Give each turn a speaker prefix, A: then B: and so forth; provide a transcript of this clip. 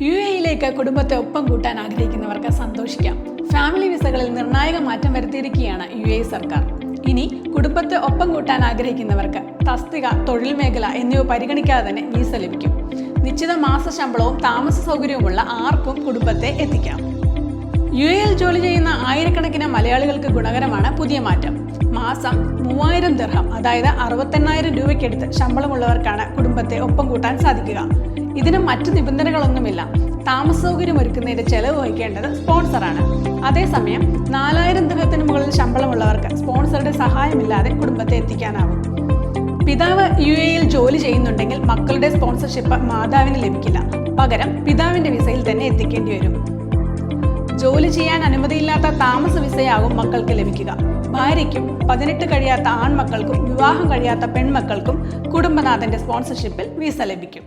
A: U എയിലേക്ക് കുടുംബത്തെ ഒപ്പം കൂട്ടാൻ ആഗ്രഹിക്കുന്നവർക്ക് സന്തോഷിക്കാം. ഫാമിലി വിസകളിൽ നിർണായക മാറ്റം വരുത്തിയിരിക്കുകയാണ് യു എ സർക്കാർ. ഇനി കുടുംബത്തെ ഒപ്പം കൂട്ടാൻ ആഗ്രഹിക്കുന്നവർക്ക് തസ്തിക തൊഴിൽ മേഖല എന്നിവ പരിഗണിക്കാതെ തന്നെ വിസ ലഭിക്കും. നിശ്ചിത മാസ ശമ്പളവും താമസ സൗകര്യവുമുള്ള ആർക്കും കുടുംബത്തെ എത്തിക്കാം. യു എയിൽ ജോലി ചെയ്യുന്ന ആയിരക്കണക്കിന് മലയാളികൾക്ക് ഗുണകരമാണ് പുതിയ മാറ്റം. മാസം മൂവായിരം ദിർഹം അതായത് അറുപത്തെണ്ണായിരം രൂപയ്ക്കടുത്ത് ശമ്പളമുള്ളവർക്കാണ് കുടുംബത്തെ ഒപ്പം കൂട്ടാൻ സാധിക്കുക. ഇതിന് മറ്റു നിബന്ധനകളൊന്നുമില്ല. താമസ സൗകര്യം ഒരുക്കുന്നതിന്റെ ചെലവ് വഹിക്കേണ്ടത് സ്പോൺസറാണ്. അതേസമയം നാലായിരം ദിർഹത്തിന് മുകളിൽ ശമ്പളമുള്ളവർക്ക് സ്പോൺസറുടെ സഹായമില്ലാതെ കുടുംബത്തെ എത്തിക്കാനാവും. പിതാവ് യു എയിൽ ജോലി ചെയ്യുന്നുണ്ടെങ്കിൽ മക്കളുടെ സ്പോൺസർഷിപ്പ് മാതാവിന് ലഭിക്കില്ല. പകരം പിതാവിന്റെ വിസയിൽ തന്നെ എത്തിക്കേണ്ടി വരും. ജോലി ചെയ്യാൻ അനുമതിയില്ലാത്ത താമസ വിസയാകും മക്കൾക്ക് ലഭിക്കുക. ഭാര്യയ്ക്കും പതിനെട്ട് കഴിയാത്ത ആൺമക്കൾക്കും വിവാഹം കഴിയാത്ത പെൺമക്കൾക്കും കുടുംബനാഥന്റെ സ്പോൺസർഷിപ്പിൽ വിസ ലഭിക്കും.